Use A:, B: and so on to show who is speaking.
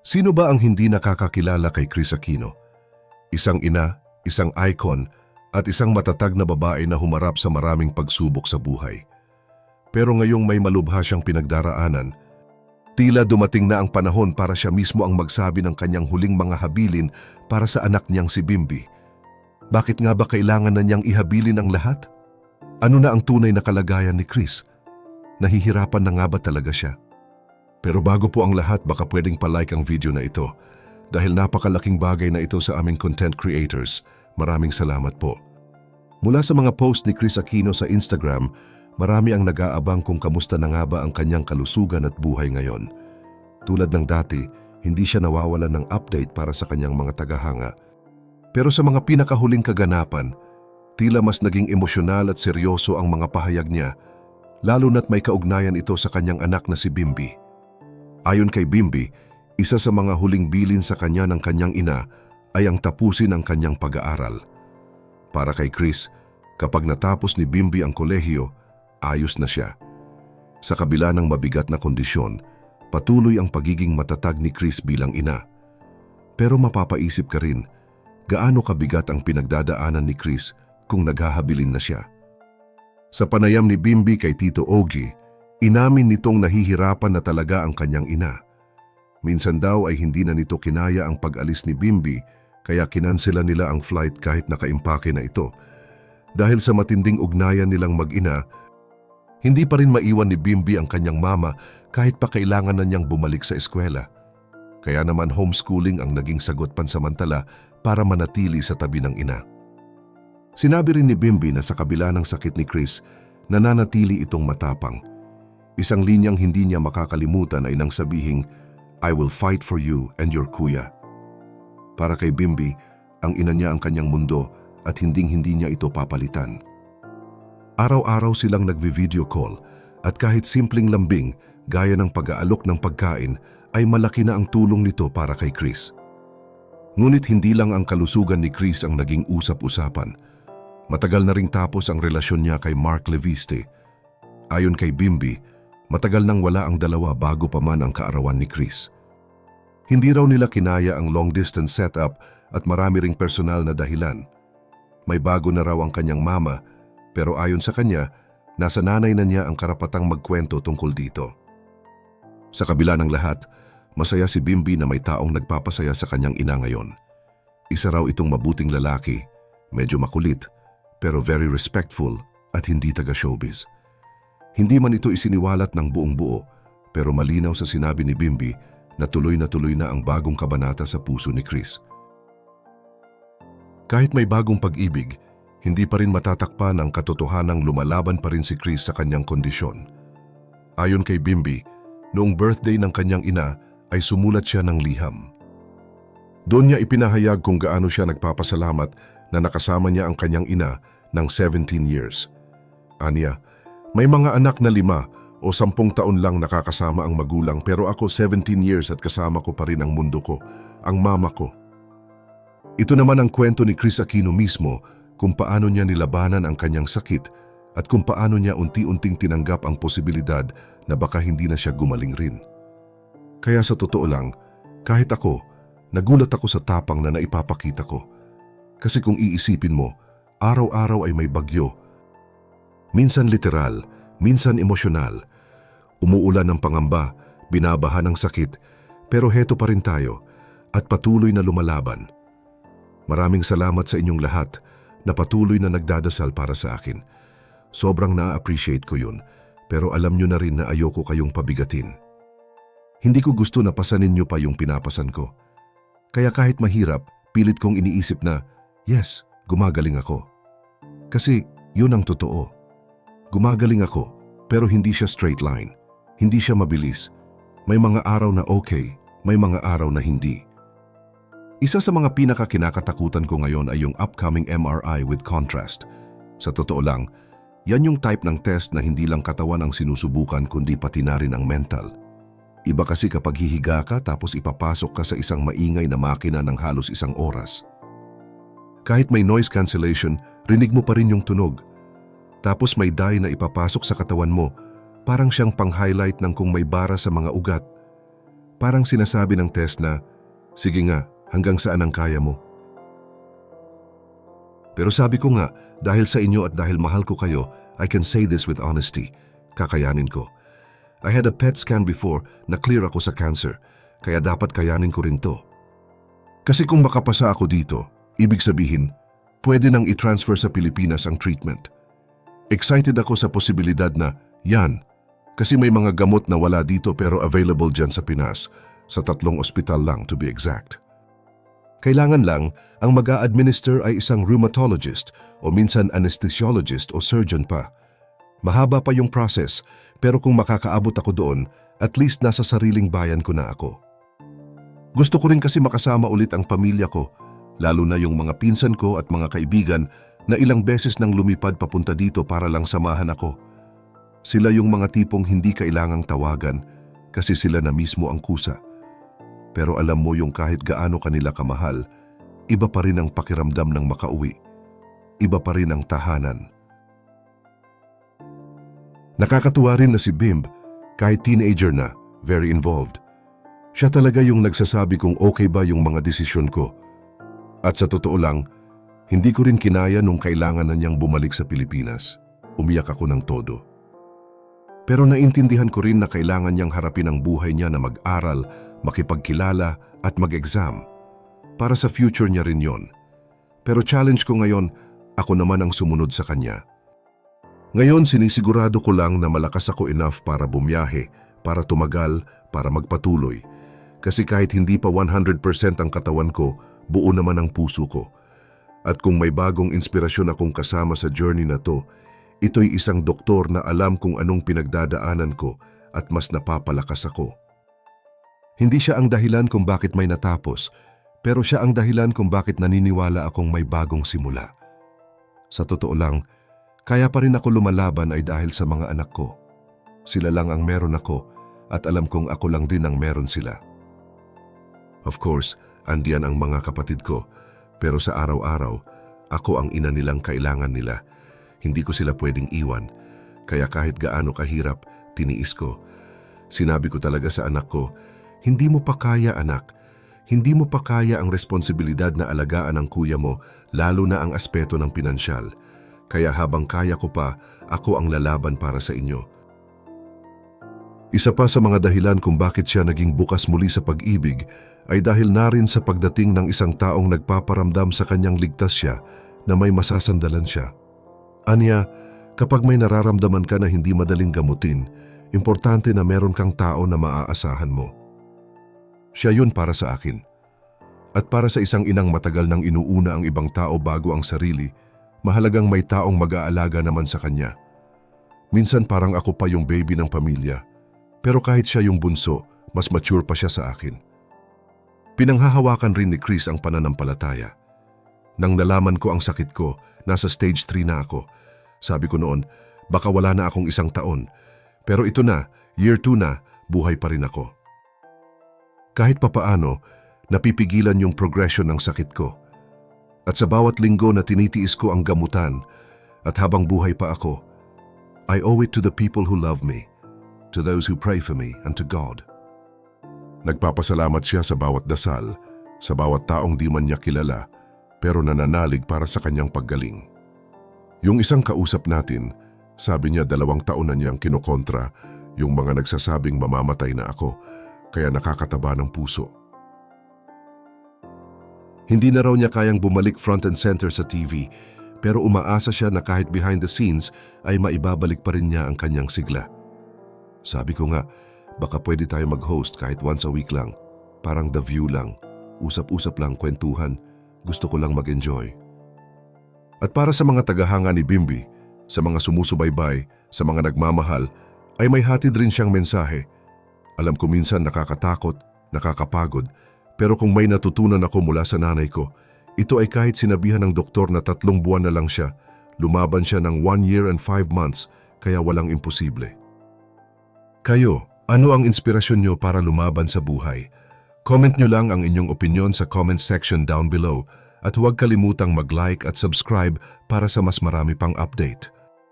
A: Sino ba ang hindi nakakakilala kay Chris Aquino? Isang ina, isang icon, at isang matatag na babae na humarap sa maraming pagsubok sa buhay. Pero ngayong may malubha siyang pinagdaraanan, tila dumating na ang panahon para siya mismo ang magsabi ng kanyang huling mga habilin para sa anak niyang si Bimbi. Bakit nga ba kailangan na niyang ihabilin ang lahat? Ano na ang tunay na kalagayan ni Chris? Nahihirapan na nga ba talaga siya? Pero bago po ang lahat, baka pwedeng palike ang video na ito. Dahil napakalaking bagay na ito sa aming content creators. Maraming salamat po. Mula sa mga post ni Chris Aquino sa Instagram, marami ang nag-aabang kung kamusta na nga ba ang kanyang kalusugan at buhay ngayon. Tulad ng dati, hindi siya nawawalan ng update para sa kanyang mga tagahanga. Pero sa mga pinakahuling kaganapan, tila mas naging emosyonal at seryoso ang mga pahayag niya, lalo na't may kaugnayan ito sa kanyang anak na si Bimbi. Ayon kay Bimbi, isa sa mga huling bilin sa kanya ng kanyang ina ay ang tapusin ang kanyang pag-aaral. Para kay Chris, kapag natapos ni Bimbi ang kolehiyo, ayos na siya. Sa kabila ng mabigat na kondisyon, patuloy ang pagiging matatag ni Chris bilang ina. Pero mapapaisip ka rin, gaano kabigat ang pinagdadaanan ni Chris kung naghahabilin na siya. Sa panayam ni Bimbi kay Tito Ogie, Inamin nitong nahihirapan na talaga ang kanyang ina. Minsan daw ay hindi na nito kinaya ang pag-alis ni Bimbi kaya kinansela nila ang flight kahit nakaimpake na ito. Dahil sa matinding ugnayan nilang mag-ina, hindi pa rin maiwan ni Bimbi ang kanyang mama kahit pa kailangan na niyang bumalik sa eskwela. Kaya naman homeschooling ang naging sagot pansamantala para manatili sa tabi ng ina. Sinabi rin ni Bimbi na sa kabila ng sakit ni Chris, nananatili itong matapang Isang linyang hindi niya makakalimutan ay nang sabihing, I will fight for you and your kuya. Para kay Bimbi, ang ina niya ang kanyang mundo at hinding-hindi niya ito papalitan. Araw-araw silang nagvi-video call at kahit simpleng lambing gaya ng pag-aalok ng pagkain ay malaki na ang tulong nito para kay Chris. Ngunit hindi lang ang kalusugan ni Chris ang naging usap-usapan. Matagal na ring tapos ang relasyon niya kay Mark Leviste. Ayon kay Bimbi, Matagal nang wala ang dalawa bago pa man ang kaarawan ni Chris. Hindi raw nila kinaya ang long-distance setup at marami ring personal na dahilan. May bago na raw ang kanyang mama, pero ayon sa kanya, nasa nanay na niya ang karapatang magkwento tungkol dito. Sa kabila ng lahat, masaya si Bimbi na may taong nagpapasaya sa kanyang ina ngayon. Isa raw itong mabuting lalaki, medyo makulit, pero very respectful at hindi taga-showbiz. Hindi man ito isiniwalat ng buong buo, pero malinaw sa sinabi ni Bimbi na tuloy na tuloy na ang bagong kabanata sa puso ni Chris. Kahit may bagong pag-ibig, hindi pa rin matatakpan ang katotohanang lumalaban pa rin si Chris sa kanyang kondisyon. Ayon kay Bimbi, noong birthday ng kanyang ina ay sumulat siya ng liham. Doon niya ipinahayag kung gaano siya nagpapasalamat na nakasama niya ang kanyang ina ng 17 years. Anya, may mga anak na lima o sampung taon lang nakakasama ang magulang pero ako 17 years at kasama ko pa rin ang mundo ko, ang mama ko. Ito naman ang kwento ni Chris Aquino mismo kung paano niya nilabanan ang kanyang sakit at kung paano niya unti-unting tinanggap ang posibilidad na baka hindi na siya gumaling rin. Kaya sa totoo lang, kahit ako, nagulat ako sa tapang na naipapakita ko. Kasi kung iisipin mo, araw-araw ay may bagyo Minsan literal, minsan emosyonal. Umuulan ng pangamba, binabaha ng sakit, pero heto pa rin tayo at patuloy na lumalaban. Maraming salamat sa inyong lahat na patuloy na nagdadasal para sa akin. Sobrang na-appreciate ko yun, pero alam nyo na rin na ayoko kayong pabigatin. Hindi ko gusto na pasanin nyo pa yung pinapasan ko. Kaya kahit mahirap, pilit kong iniisip na, yes, gumagaling ako. Kasi yun ang totoo. Gumagaling ako, pero hindi siya straight line. Hindi siya mabilis. May mga araw na okay, may mga araw na hindi. Isa sa mga pinakakinakatakutan ko ngayon ay yung upcoming MRI with contrast. Sa totoo lang, yan yung type ng test na hindi lang katawan ang sinusubukan kundi pati na rin ang mental. Iba kasi kapag hihiga ka tapos ipapasok ka sa isang maingay na makina ng halos isang oras. Kahit may noise cancellation, rinig mo pa rin yung tunog tapos may dye na ipapasok sa katawan mo, parang siyang pang-highlight ng kung may bara sa mga ugat. Parang sinasabi ng test na, sige nga, hanggang saan ang kaya mo. Pero sabi ko nga, dahil sa inyo at dahil mahal ko kayo, I can say this with honesty. Kakayanin ko. I had a PET scan before na clear ako sa cancer, kaya dapat kayanin ko rin to. Kasi kung makapasa ako dito, ibig sabihin, pwede nang i-transfer sa Pilipinas ang treatment. Excited ako sa posibilidad na, yan, kasi may mga gamot na wala dito pero available dyan sa Pinas, sa tatlong ospital lang to be exact. Kailangan lang, ang mag administer ay isang rheumatologist o minsan anesthesiologist o surgeon pa. Mahaba pa yung process, pero kung makakaabot ako doon, at least nasa sariling bayan ko na ako. Gusto ko rin kasi makasama ulit ang pamilya ko, lalo na yung mga pinsan ko at mga kaibigan na ilang beses nang lumipad papunta dito para lang samahan ako. Sila yung mga tipong hindi kailangang tawagan kasi sila na mismo ang kusa. Pero alam mo yung kahit gaano kanila kamahal, iba pa rin ang pakiramdam ng makauwi. Iba pa rin ang tahanan. Nakakatuwa rin na si Bimb, kahit teenager na, very involved. Siya talaga yung nagsasabi kung okay ba yung mga desisyon ko. At sa totoo lang, hindi ko rin kinaya nung kailangan na niyang bumalik sa Pilipinas. Umiyak ako ng todo. Pero naintindihan ko rin na kailangan niyang harapin ang buhay niya na mag-aral, makipagkilala at mag-exam. Para sa future niya rin yon. Pero challenge ko ngayon, ako naman ang sumunod sa kanya. Ngayon sinisigurado ko lang na malakas ako enough para bumiyahe, para tumagal, para magpatuloy. Kasi kahit hindi pa 100% ang katawan ko, buo naman ang puso ko. At kung may bagong inspirasyon akong kasama sa journey na to, ito'y isang doktor na alam kung anong pinagdadaanan ko at mas napapalakas ako. Hindi siya ang dahilan kung bakit may natapos, pero siya ang dahilan kung bakit naniniwala akong may bagong simula. Sa totoo lang, kaya pa rin ako lumalaban ay dahil sa mga anak ko. Sila lang ang meron ako at alam kong ako lang din ang meron sila. Of course, andiyan ang mga kapatid ko, pero sa araw-araw, ako ang ina nilang kailangan nila. Hindi ko sila pwedeng iwan, kaya kahit gaano kahirap, tiniis ko. Sinabi ko talaga sa anak ko, hindi mo pa kaya anak, hindi mo pa kaya ang responsibilidad na alagaan ng kuya mo, lalo na ang aspeto ng pinansyal. Kaya habang kaya ko pa, ako ang lalaban para sa inyo. Isa pa sa mga dahilan kung bakit siya naging bukas muli sa pag-ibig ay dahil na rin sa pagdating ng isang taong nagpaparamdam sa kanyang ligtas siya na may masasandalan siya. Anya, kapag may nararamdaman ka na hindi madaling gamutin, importante na meron kang tao na maaasahan mo. Siya yun para sa akin. At para sa isang inang matagal nang inuuna ang ibang tao bago ang sarili, mahalagang may taong mag-aalaga naman sa kanya. Minsan parang ako pa yung baby ng pamilya, pero kahit siya yung bunso, mas mature pa siya sa akin. Pinanghahawakan rin ni Chris ang pananampalataya. Nang nalaman ko ang sakit ko, nasa stage 3 na ako. Sabi ko noon, baka wala na akong isang taon. Pero ito na, year 2 na, buhay pa rin ako. Kahit papaano, napipigilan yung progression ng sakit ko. At sa bawat linggo na tinitiis ko ang gamutan at habang buhay pa ako, I owe it to the people who love me, to those who pray for me, and to God. Nagpapasalamat siya sa bawat dasal, sa bawat taong di man niya kilala, pero nananalig para sa kanyang paggaling. Yung isang kausap natin, sabi niya dalawang taon na niyang kinokontra yung mga nagsasabing mamamatay na ako, kaya nakakataba ng puso. Hindi na raw niya kayang bumalik front and center sa TV, pero umaasa siya na kahit behind the scenes ay maibabalik pa rin niya ang kanyang sigla. Sabi ko nga, baka pwede tayo mag-host kahit once a week lang. Parang The View lang. Usap-usap lang, kwentuhan. Gusto ko lang mag-enjoy. At para sa mga tagahanga ni Bimbi, sa mga sumusubaybay, sa mga nagmamahal, ay may hatid rin siyang mensahe. Alam ko minsan nakakatakot, nakakapagod, pero kung may natutunan ako mula sa nanay ko, ito ay kahit sinabihan ng doktor na tatlong buwan na lang siya, lumaban siya ng one year and five months, kaya walang imposible. Kayo, ano ang inspirasyon nyo para lumaban sa buhay? Comment nyo lang ang inyong opinion sa comment section down below at huwag kalimutang mag-like at subscribe para sa mas marami pang update.